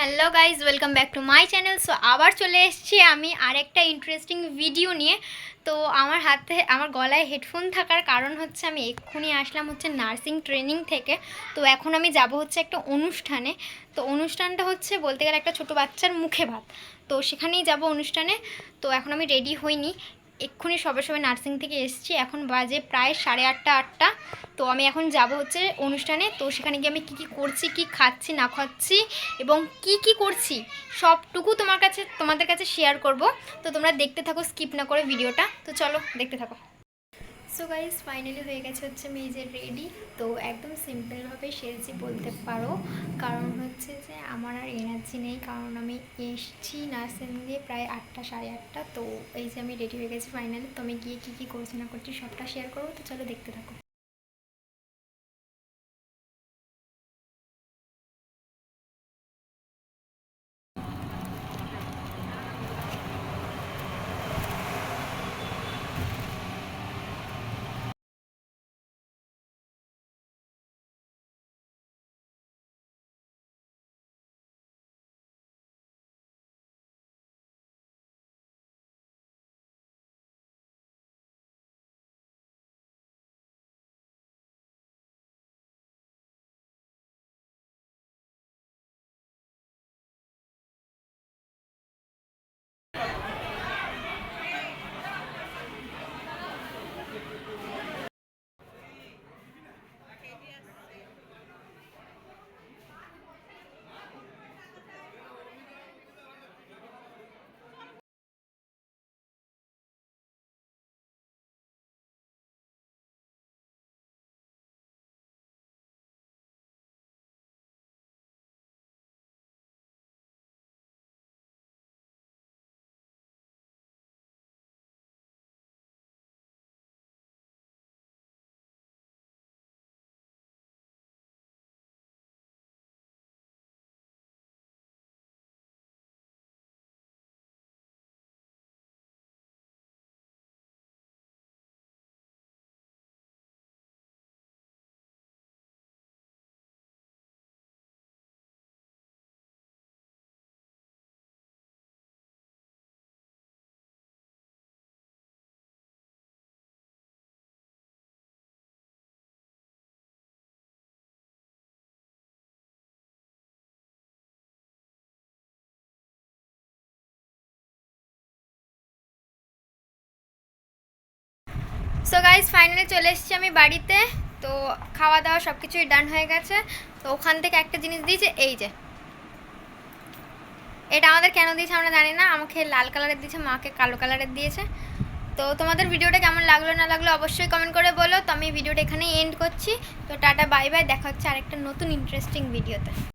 Hello guys welcome back to my channel so আবার চলে এসেছি আমি আরেকটা ইন্টারেস্টিং ভিডিও নিয়ে। তো আমার হাতে, আমার গলায় হেডফোন থাকার কারণ হচ্ছে আমি এক্ষুনি আসলাম হচ্ছে নার্সিং ট্রেনিং থেকে। তো এখন আমি যাব হচ্ছে একটা অনুষ্ঠানে। তো অনুষ্ঠানটা হচ্ছে বলতে গেলে একটা ছোট বাচ্চার মুখে ভাত। তো সেখানেই যাব অনুষ্ঠানে। তো এখন আমি রেডি হইনি। এক্ষুনি সবে সবে নার্সিং থেকে এসেছি, এখন বাজে প্রায় সাড়ে আটটা আটটা। তো আমি এখন যাব হচ্ছে অনুষ্ঠানে, তো সেখানে গিয়ে আমি কী কী করছি, কি খাচ্ছি, না খাচ্ছি, এবং কি কি করছি, সবটুকু তোমার কাছে, তোমাদের কাছে শেয়ার করব। তো তোমরা দেখতে থাকো স্কিপ না করে ভিডিওটা তো চলো, দেখতে থাকো। সো গাইজ ফাইনালি হয়ে গেছে হচ্ছে মেয়ে যে রেডি। তো একদম সিম্পলভাবে সেরেছি বলতে পারো। কারণ হচ্ছে যে আমার আর এনার্জি নেই, কারণ আমি এসছি নার্সিং দিয়ে প্রায় আটটা, সাড়ে আটটা। তো এই যে আমি রেডি হয়ে গেছি ফাইনালি তো আমি গিয়ে কী কী করছি না করছি সবটা শেয়ার করব। তো চলো দেখতে থাকো। সো গাইজ ফাইনালি চলে এসেছি আমি বাড়িতে। তো খাওয়া দাওয়া সব কিছুই ডান হয়ে গেছে। তো ওখান থেকে একটা জিনিস দিয়েছে, এই যে। এটা আমাদের কেন দিয়েছে আমরা জানি না। আমাকে লাল কালারের দিয়েছে, মাকে কালো কালারের দিয়েছে। তো তোমাদের ভিডিওটা কেমন লাগল, না লাগল অবশ্যই কমেন্ট করে বলো। তো আমি ভিডিওটা এখানেই এন্ড করছি। তো টাটা বাই বাই দেখা হচ্ছে আরেকটা নতুন ইন্টারেস্টিং ভিডিওতে